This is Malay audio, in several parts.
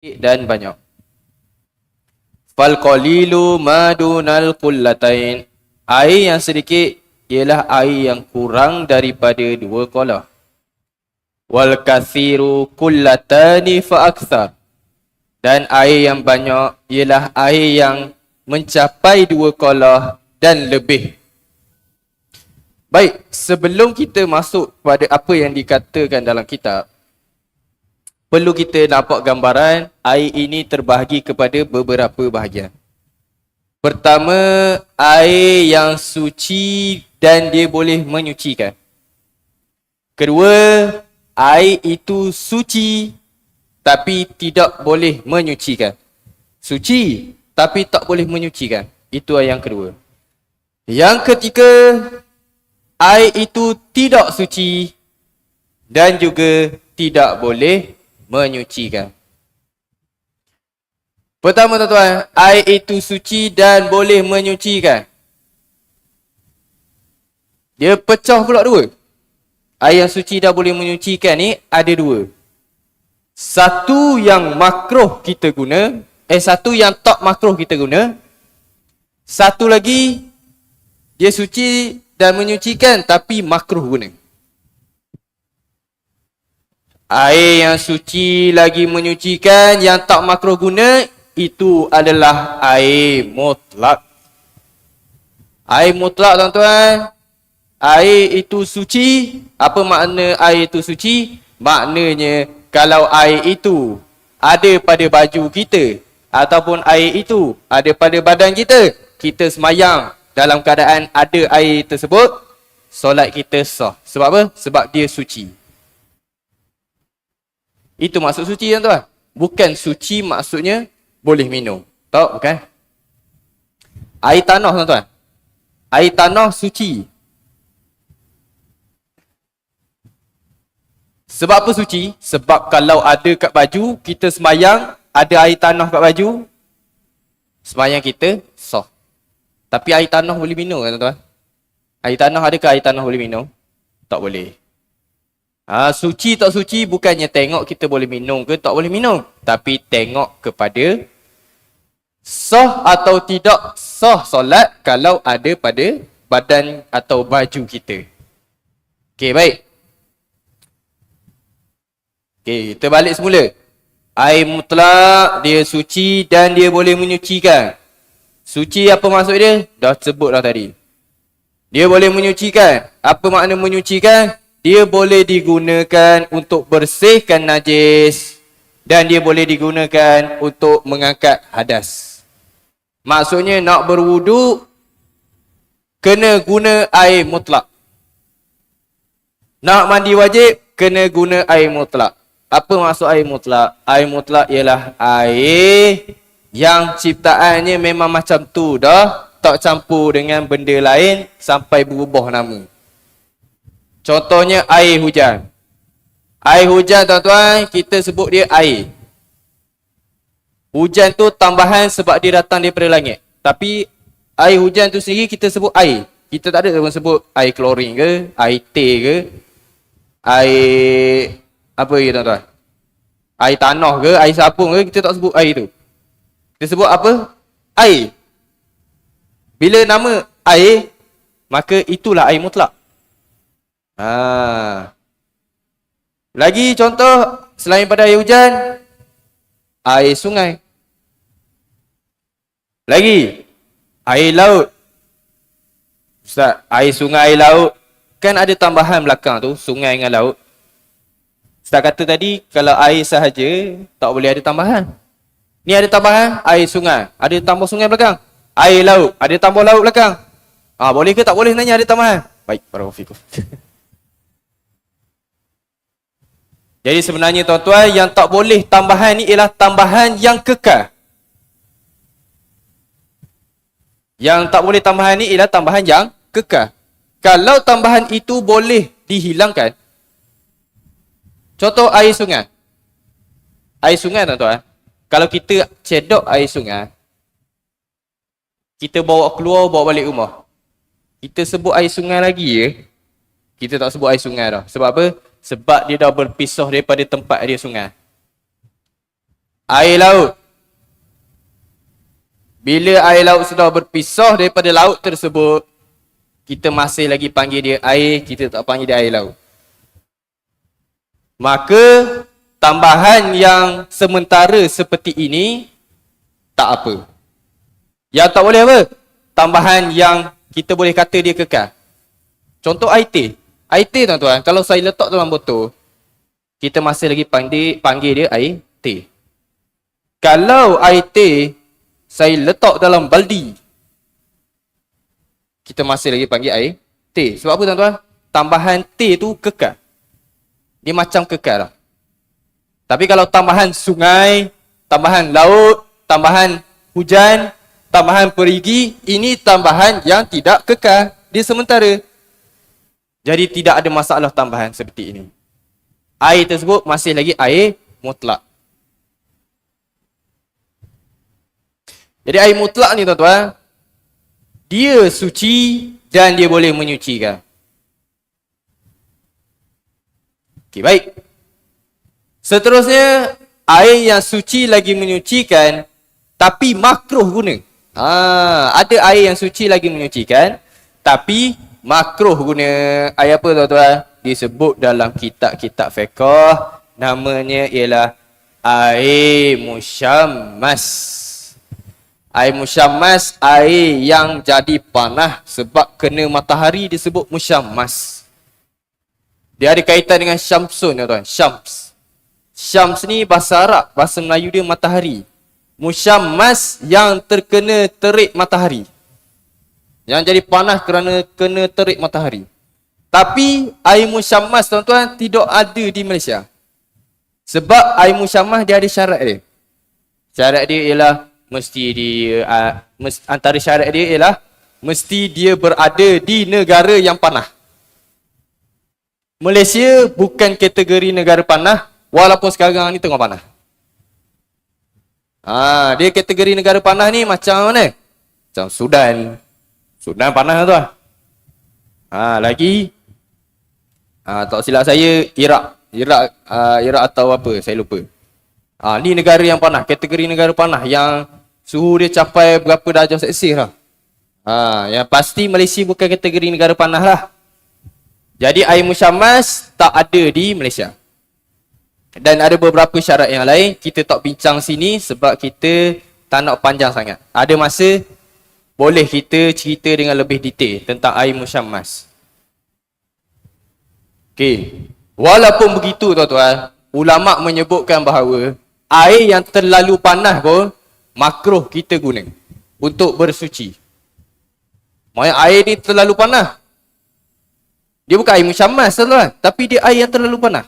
dan banyak. Fal qalilu madunal qullatain. Air yang sedikit ialah air yang kurang daripada dua kolah. Wal kathiru kullatani fa akthar. Dan air yang banyak ialah air yang mencapai dua kolah dan lebih. Baik, sebelum kita masuk pada apa yang dikatakan dalam kitab, perlu kita nampak gambaran air ini terbahagi kepada beberapa bahagian. Pertama, air yang suci dan dia boleh menyucikan. Kedua, air itu suci tapi tidak boleh menyucikan. Suci tapi tak boleh menyucikan. Itu yang kedua. Yang ketiga, air itu tidak suci dan juga tidak boleh menyucikan. Pertama tuan-tuan, air itu suci dan boleh menyucikan. Dia pecah pula dua. Air yang suci dan boleh menyucikan ni ada dua. Satu yang makruh kita guna, eh satu yang tak makruh kita guna. Satu lagi dia suci dan menyucikan tapi makruh guna. Air yang suci lagi menyucikan yang tak makruh guna itu adalah air mutlak. Air mutlak tuan-tuan. Air itu suci. Apa makna air itu suci? Maknanya kalau air itu ada pada baju kita ataupun air itu ada pada badan kita, kita semayang dalam keadaan ada air tersebut, solat kita sah. Sebab apa? Sebab dia suci. Itu maksud suci tuan-tuan. Bukan suci maksudnya boleh minum. Tahu bukan? Air tanah tuan-tuan. Air tanah suci. Sebab apa suci? Sebab kalau ada kat baju, kita semayang, ada air tanah kat baju, semayang kita sah. Tapi air tanah boleh minum kan tuan-tuan? Air tanah adakah air tanah boleh minum? Tak boleh. Ha, suci tak suci bukannya tengok kita boleh minum ke tak boleh minum. Tapi tengok kepada sah atau tidak sah solat kalau ada pada badan atau baju kita. Okey, baik. Okey, kita balik semula. Air mutlak, dia suci dan dia boleh menyucikan. Suci apa maksud dia? Dah sebut dah tadi. Dia boleh menyucikan. Apa makna menyucikan? Dia boleh digunakan untuk bersihkan najis dan dia boleh digunakan untuk mengangkat hadas. Maksudnya nak berwuduk kena guna air mutlak. Nak mandi wajib kena guna air mutlak. Apa maksud air mutlak? Air mutlak ialah air yang ciptaannya memang macam tu dah. Tak campur dengan benda lain sampai berubah nama. Contohnya air hujan. Air hujan tuan-tuan, kita sebut dia air. Hujan tu tambahan sebab dia datang daripada langit. Tapi air hujan tu sendiri kita sebut air. Kita tak ada orang sebut air klorin ke, air teh ke, air apa lagi tuan-tuan? Air tanah ke, air sabun ke, kita tak sebut air tu. Kita sebut apa? Air. Bila nama air, maka itulah air mutlak. Ha. Lagi contoh selain pada air hujan, air sungai. Lagi air laut. Ustaz, air sungai, air laut kan ada tambahan belakang tu, sungai dengan laut. Ustaz kata tadi kalau air sahaja tak boleh ada tambahan. Ni ada tambahan air sungai, ada tambah sungai belakang. Air laut, ada tambah laut belakang. Ah ha, boleh ke tak boleh nanya ada tambahan? Baik, para fikum. Jadi sebenarnya tuan-tuan yang tak boleh tambahan ni ialah tambahan yang kekal. Yang tak boleh tambahan ni ialah tambahan yang kekal. Kalau tambahan itu boleh dihilangkan. Contoh air sungai. Air sungai tuan-tuan. Kalau kita cedok air sungai. Kita bawa keluar, bawa balik rumah. Kita sebut air sungai lagi ya. Kita tak sebut air sungai dah. Sebab apa? Sebab dia dah berpisah daripada tempat dia sungai. Air laut. Bila air laut sudah berpisah daripada laut tersebut, kita masih lagi panggil dia air, kita tak panggil dia air laut. Maka tambahan yang sementara seperti ini tak apa. Yang tak boleh apa? Tambahan yang kita boleh kata dia kekal. Contoh air teh. Air teh tuan-tuan, kalau saya letak dalam botol, kita masih lagi panggil, panggil dia air teh. Kalau air teh saya letak dalam baldi, kita masih lagi panggil air teh. Sebab apa tuan-tuan? Tambahan teh tu kekal. Dia macam kekal lah. Tapi kalau tambahan sungai, tambahan laut, tambahan hujan, tambahan perigi, ini tambahan yang tidak kekal. Dia sementara. Jadi tidak ada masalah tambahan seperti ini. Air tersebut masih lagi air mutlak. Jadi air mutlak ni tuan-tuan, dia suci dan dia boleh menyucikan. Okey, baik. Seterusnya, air yang suci lagi menyucikan tapi makruh guna. Ha, ada air yang suci lagi menyucikan tapi makruh guna air apa tuan-tuan? Disebut dalam kitab-kitab fiqh namanya ialah air musyammas. Air musyammas, air yang jadi panah sebab kena matahari disebut musyammas. Dia ada kaitan dengan Syamsun tuan-tuan. Syams. Syams ni bahasa Arab. Bahasa Melayu dia matahari. Musyammas yang terkena terik matahari. Yang jadi panas kerana kena terik matahari. Tapi air musyammas tuan-tuan tidak ada di Malaysia. Sebab air musyammas dia ada syarat dia. Syarat dia ialah mesti di uh, antara syarat dia ialah mesti dia berada di negara yang panah. Malaysia bukan kategori negara panah walaupun sekarang ni tengah panah. Ha, dia kategori negara panah ni macam mana? Macam Sudan. Sudan panah tu lah. Ha, lagi ha, tak silap saya Iraq. Iraq uh, Iraq atau apa saya lupa. Ha, ni negara yang panah, kategori negara panah yang suhu dia capai berapa darjah Celsius lah. Ha, yang pasti Malaysia bukan kategori negara panah lah. Jadi air musyammas tak ada di Malaysia. Dan ada beberapa syarat yang lain. Kita tak bincang sini sebab kita tak nak panjang sangat. Ada masa boleh kita cerita dengan lebih detail tentang air musyammas. Okey. Walaupun begitu tuan-tuan, ulama menyebutkan bahawa air yang terlalu panas pun makruh kita guna untuk bersuci. Maksudnya air ni terlalu panas. Dia bukan air musyammas tuan Tapi dia air yang terlalu panas.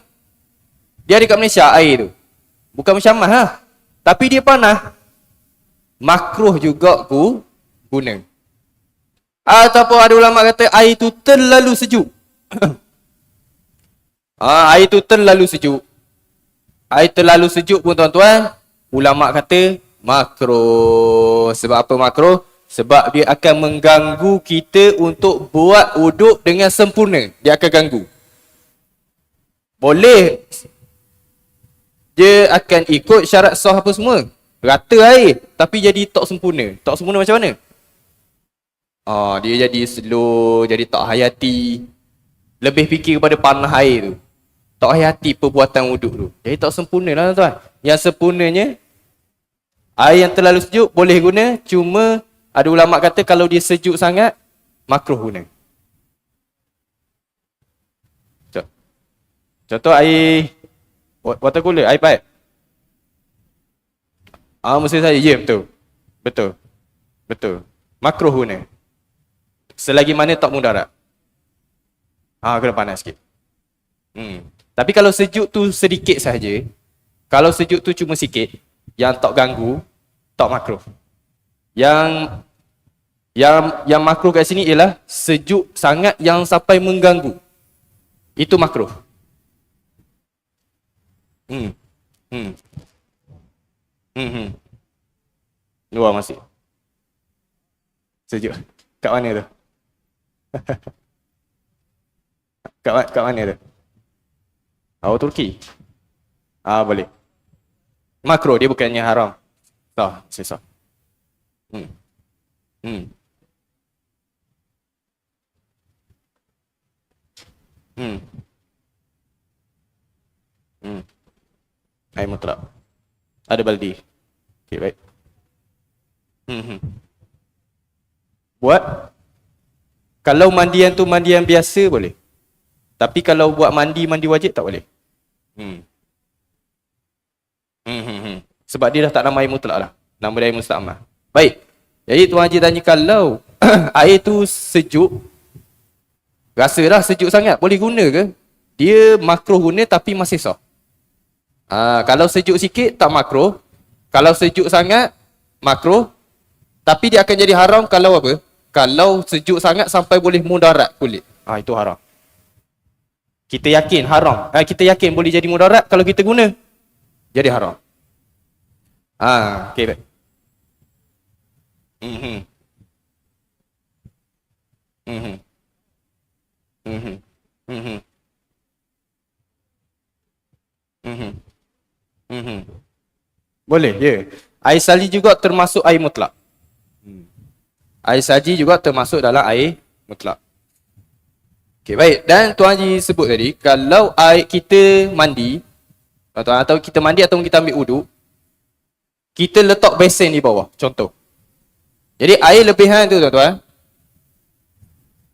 Dia ada kat Malaysia air tu. Bukan musyammas lah. Tapi dia panas. Makruh juga ku guna. Ataupun ada ulama kata air tu terlalu sejuk. ha, air tu terlalu sejuk. Air terlalu sejuk pun tuan-tuan. Ulama kata makruh. Sebab apa makruh? Sebab dia akan mengganggu kita untuk buat wuduk dengan sempurna. Dia akan ganggu. Boleh. Dia akan ikut syarat sah apa semua. Rata air. Tapi jadi tak sempurna. Tak sempurna macam mana? Ah, dia jadi slow, jadi tak hayati. Lebih fikir kepada panah air tu. Tak hayati perbuatan wuduk tu. Jadi tak sempurna lah tuan. Yang sempurnanya, air yang terlalu sejuk boleh guna. Cuma ada ulama kata kalau dia sejuk sangat, makruh guna. Contoh air water cooler, air pipe. Ah, mesti saya, ya yeah, betul. Betul. Betul. Makruh guna. Selagi mana tak mudarat. Ah, kena panas sikit. Hmm. Tapi kalau sejuk tu sedikit saja, kalau sejuk tu cuma sikit, yang tak ganggu, tak makruh. Yang yang yang makruh kat sini ialah sejuk sangat yang sampai mengganggu. Itu makruh. Hmm. Hmm. Hmm. hmm. Luar masih. Sejuk. Kat mana tu? kat, kat mana tu? Oh, Turki. Ah, boleh. Makro dia bukannya haram. Sah, sah. Hmm. Hmm. Hmm. Hmm. Air mutlak. Ada baldi. Okey, baik. Hmm. hmm. Buat kalau mandian tu mandian biasa boleh. Tapi kalau buat mandi mandi wajib tak boleh. Hmm. Hmm, hmm, hmm. Sebab dia dah tak nama air mutlak lah. Nama dia air musta'amah. Baik. Jadi Tuan Haji tanya kalau air tu sejuk, rasa dah sejuk sangat, boleh guna ke? Dia makro guna tapi masih sah. Ha, kalau sejuk sikit, tak makro. Kalau sejuk sangat, makro. Tapi dia akan jadi haram kalau apa? Kalau sejuk sangat sampai boleh mudarat kulit. Ah ha, itu haram. Kita yakin haram. Ha, kita yakin boleh jadi mudarat kalau kita guna. Jadi haram. Ah, okey baik. Mhm. Mhm. Mhm. Mhm. Boleh, ya. Yeah. Air salji juga termasuk air mutlak. Air salji juga termasuk dalam air mutlak. Okey, baik. Dan Tuan Haji sebut tadi, kalau air kita mandi, atau kita mandi atau kita ambil uduk, kita letak besen di bawah. Contoh. Jadi air lebihan tu tuan-tuan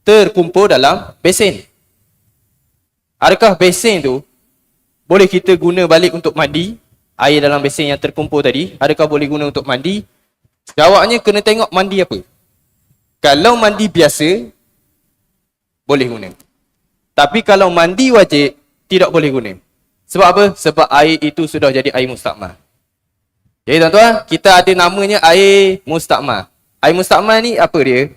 terkumpul dalam besen. Adakah besen tu boleh kita guna balik untuk mandi? Air dalam besen yang terkumpul tadi, adakah boleh guna untuk mandi? Jawabnya kena tengok mandi apa. Kalau mandi biasa, boleh guna. Tapi kalau mandi wajib, tidak boleh guna. Sebab apa? Sebab air itu sudah jadi air mustakmah. Jadi tuan-tuan, kita ada namanya air mustakmal. Air mustakmal ni apa dia?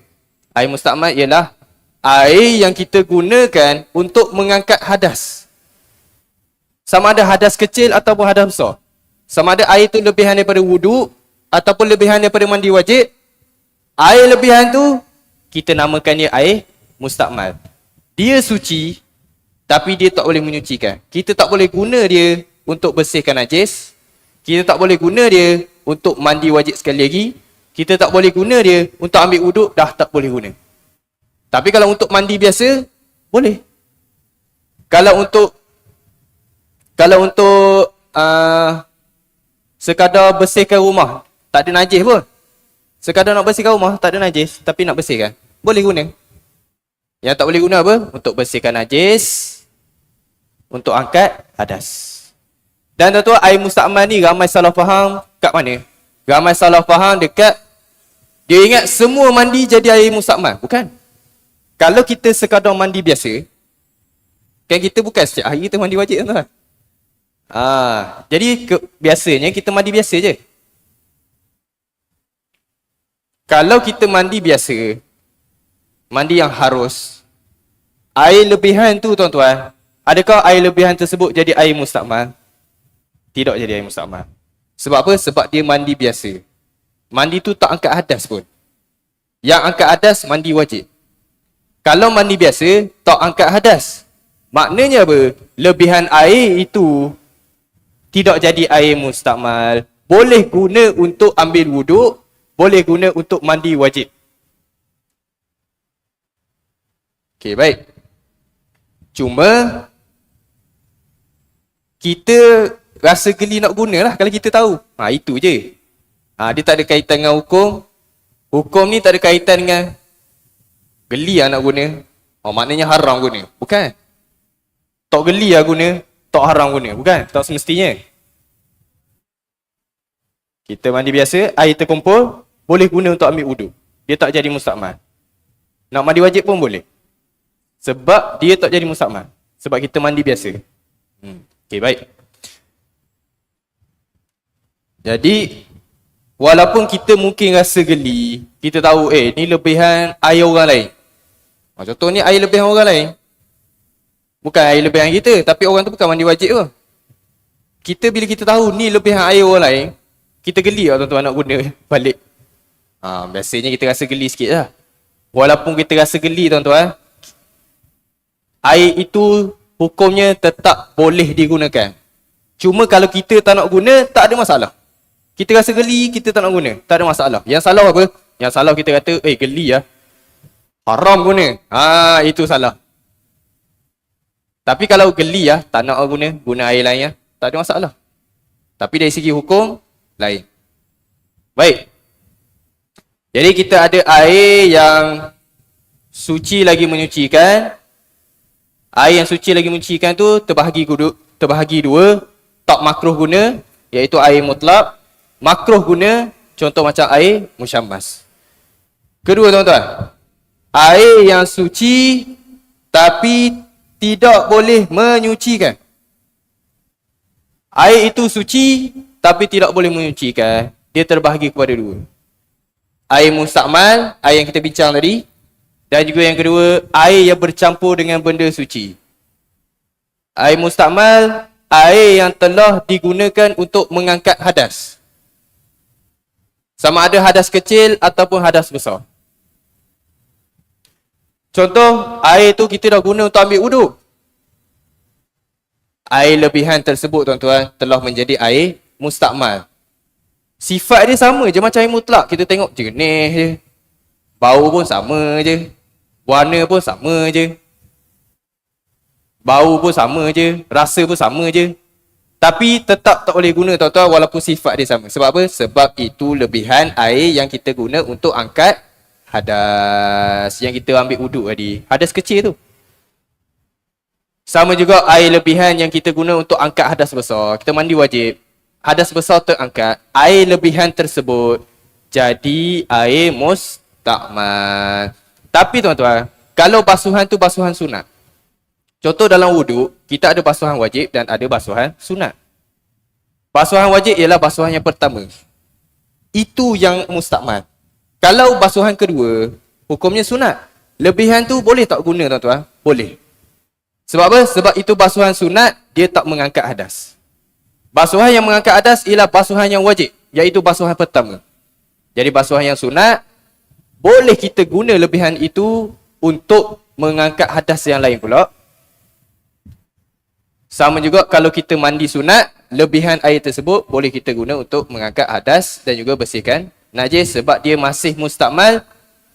Air mustakmal ialah air yang kita gunakan untuk mengangkat hadas. Sama ada hadas kecil ataupun hadas besar. Sama ada air tu lebihan daripada wuduk ataupun lebihan daripada mandi wajib. Air lebihan tu kita namakan dia air mustakmal. Dia suci tapi dia tak boleh menyucikan. Kita tak boleh guna dia untuk bersihkan najis kita tak boleh guna dia untuk mandi wajib sekali lagi. Kita tak boleh guna dia untuk ambil uduk, dah tak boleh guna. Tapi kalau untuk mandi biasa, boleh. Kalau untuk kalau untuk uh, sekadar bersihkan rumah, tak ada najis pun. Sekadar nak bersihkan rumah, tak ada najis, tapi nak bersihkan, boleh guna. Yang tak boleh guna apa? Untuk bersihkan najis, untuk angkat hadas. Dan tuan-tuan air mustakmal ni ramai salah faham kat mana? Ramai salah faham dekat dia ingat semua mandi jadi air mustakmal. Bukan. Kalau kita sekadar mandi biasa, kan kita bukan setiap hari kita mandi wajib tuan. Ah, jadi ke, biasanya kita mandi biasa je. Kalau kita mandi biasa, mandi yang harus, air lebihan tu tuan-tuan, adakah air lebihan tersebut jadi air mustakmal? tidak jadi air mustakmal. Sebab apa? Sebab dia mandi biasa. Mandi tu tak angkat hadas pun. Yang angkat hadas mandi wajib. Kalau mandi biasa tak angkat hadas. Maknanya apa? Lebihan air itu tidak jadi air mustakmal. Boleh guna untuk ambil wuduk, boleh guna untuk mandi wajib. Okey, baik. Cuma kita rasa geli nak guna lah kalau kita tahu. Ha, itu je. Ha, dia tak ada kaitan dengan hukum. Hukum ni tak ada kaitan dengan geli lah nak guna. Oh, maknanya haram guna. Bukan. Tak geli lah guna, tak haram guna. Bukan. Tak semestinya. Kita mandi biasa, air terkumpul, boleh guna untuk ambil wuduk. Dia tak jadi mustakmal. Nak mandi wajib pun boleh. Sebab dia tak jadi mustakmal. Sebab kita mandi biasa. Hmm. Okay, baik. Jadi walaupun kita mungkin rasa geli, kita tahu eh ni lebihan air orang lain. Ha, contoh ni air lebihan orang lain. Bukan air lebihan kita, tapi orang tu bukan mandi wajib ke. Kita bila kita tahu ni lebihan air orang lain, kita geli lah tuan-tuan nak guna balik. Ha, biasanya kita rasa geli sikit lah. Walaupun kita rasa geli tuan-tuan, air itu hukumnya tetap boleh digunakan. Cuma kalau kita tak nak guna, tak ada masalah. Kita rasa geli, kita tak nak guna. Tak ada masalah. Yang salah apa? Yang salah kita kata, eh geli lah. Haram guna. Ha, itu salah. Tapi kalau geli lah, tak nak guna, guna air lain lah. Tak ada masalah. Tapi dari segi hukum, lain. Baik. Jadi kita ada air yang suci lagi menyucikan. Air yang suci lagi menyucikan tu terbahagi, terbahagi dua tak makruh guna iaitu air mutlak makruh guna contoh macam air musyammas kedua tuan-tuan air yang suci tapi tidak boleh menyucikan air itu suci tapi tidak boleh menyucikan dia terbahagi kepada dua air mustakmal air yang kita bincang tadi dan juga yang kedua air yang bercampur dengan benda suci air mustakmal air yang telah digunakan untuk mengangkat hadas. Sama ada hadas kecil ataupun hadas besar. Contoh, air tu kita dah guna untuk ambil wuduk. Air lebihan tersebut tuan-tuan telah menjadi air mustakmal. Sifat dia sama je macam air mutlak. Kita tengok jernih je. Bau pun sama je. Warna pun sama je. Bau pun sama je, rasa pun sama je. Tapi tetap tak boleh guna tuan-tuan walaupun sifat dia sama. Sebab apa? Sebab itu lebihan air yang kita guna untuk angkat hadas yang kita ambil wuduk tadi. Hadas kecil tu. Sama juga air lebihan yang kita guna untuk angkat hadas besar. Kita mandi wajib. Hadas besar terangkat. Air lebihan tersebut jadi air mustakmal. Tapi tuan-tuan, kalau basuhan tu basuhan sunat. Contoh dalam wuduk, kita ada basuhan wajib dan ada basuhan sunat. Basuhan wajib ialah basuhan yang pertama. Itu yang mustakmal. Kalau basuhan kedua, hukumnya sunat. Lebihan tu boleh tak guna tuan-tuan? Boleh. Sebab apa? Sebab itu basuhan sunat, dia tak mengangkat hadas. Basuhan yang mengangkat hadas ialah basuhan yang wajib. Iaitu basuhan pertama. Jadi basuhan yang sunat, boleh kita guna lebihan itu untuk mengangkat hadas yang lain pula. Sama juga kalau kita mandi sunat, lebihan air tersebut boleh kita guna untuk mengangkat hadas dan juga bersihkan najis sebab dia masih mustakmal,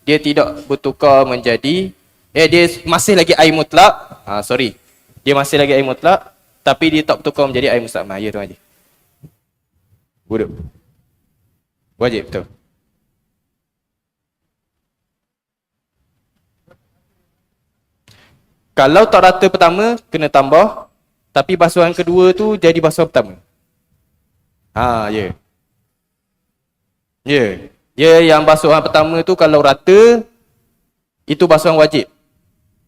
dia tidak bertukar menjadi eh dia masih lagi air mutlak. Ha, sorry. Dia masih lagi air mutlak tapi dia tak bertukar menjadi air mustakmal. Ya tuan haji. Wuduk. Wajib betul. Kalau tak rata pertama, kena tambah tapi basuhan kedua tu jadi basuhan pertama. Ha, ya. Yeah. Ya. Yeah. Ya, yeah, yang basuhan pertama tu kalau rata, itu basuhan wajib.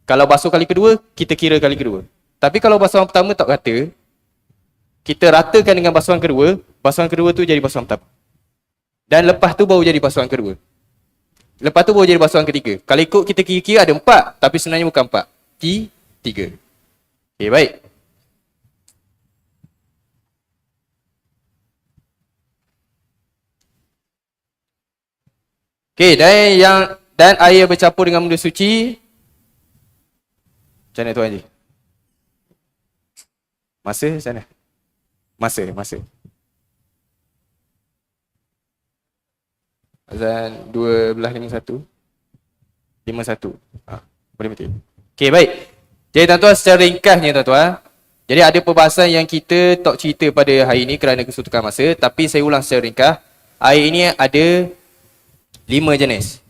Kalau basuh kali kedua, kita kira kali kedua. Tapi kalau basuhan pertama tak rata, kita ratakan dengan basuhan kedua, basuhan kedua tu jadi basuhan pertama. Dan lepas tu baru jadi basuhan kedua. Lepas tu baru jadi basuhan ketiga. Kalau ikut kita kira-kira ada empat, tapi sebenarnya bukan empat. Tiga. Okay, baik. Okey, dan yang dan air bercampur dengan benda suci. Macam mana tuan Haji? Masa sana. Masa, masa. Azan 12.51. 51. Ha, boleh mati. Okey, baik. Jadi tuan-tuan secara ringkasnya tuan-tuan. Jadi ada perbahasan yang kita tak cerita pada hari ini kerana kesutukan masa. Tapi saya ulang secara ringkas. Air ini ada lima jenis.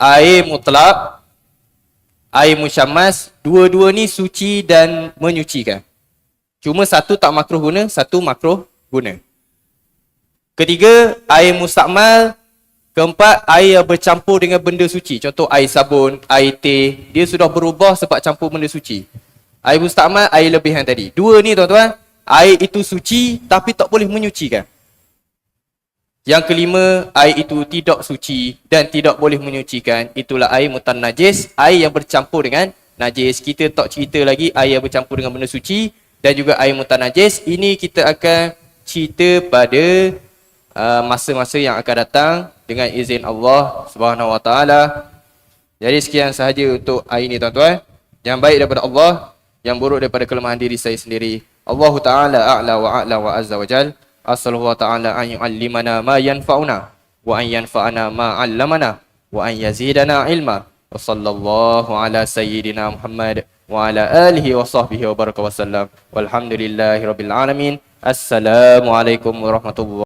Air mutlak, air musyammas, dua-dua ni suci dan menyucikan. Cuma satu tak makruh guna, satu makruh guna. Ketiga, air mustakmal. Keempat, air yang bercampur dengan benda suci. Contoh air sabun, air teh. Dia sudah berubah sebab campur benda suci. Air mustakmal, air lebihan tadi. Dua ni tuan-tuan, air itu suci tapi tak boleh menyucikan. Yang kelima, air itu tidak suci dan tidak boleh menyucikan. Itulah air mutan najis, air yang bercampur dengan najis. Kita tak cerita lagi air yang bercampur dengan benda suci dan juga air mutan najis. Ini kita akan cerita pada uh, masa-masa yang akan datang dengan izin Allah Subhanahu Wa Taala. Jadi sekian sahaja untuk hari ini tuan-tuan. Yang baik daripada Allah, yang buruk daripada kelemahan diri saya sendiri. Allah Ta'ala a'la wa a'la wa azza wa jal. Asalullah Ta'ala an yu'allimana ma yanfa'una wa an yanfa'ana ma 'allamana wa an yazidana ilma. Wa sallallahu ala sayyidina Muhammad wa ala alihi wa sahbihi wa baraka wa sallam. Walhamdulillahi rabbil alamin. Assalamualaikum warahmatullahi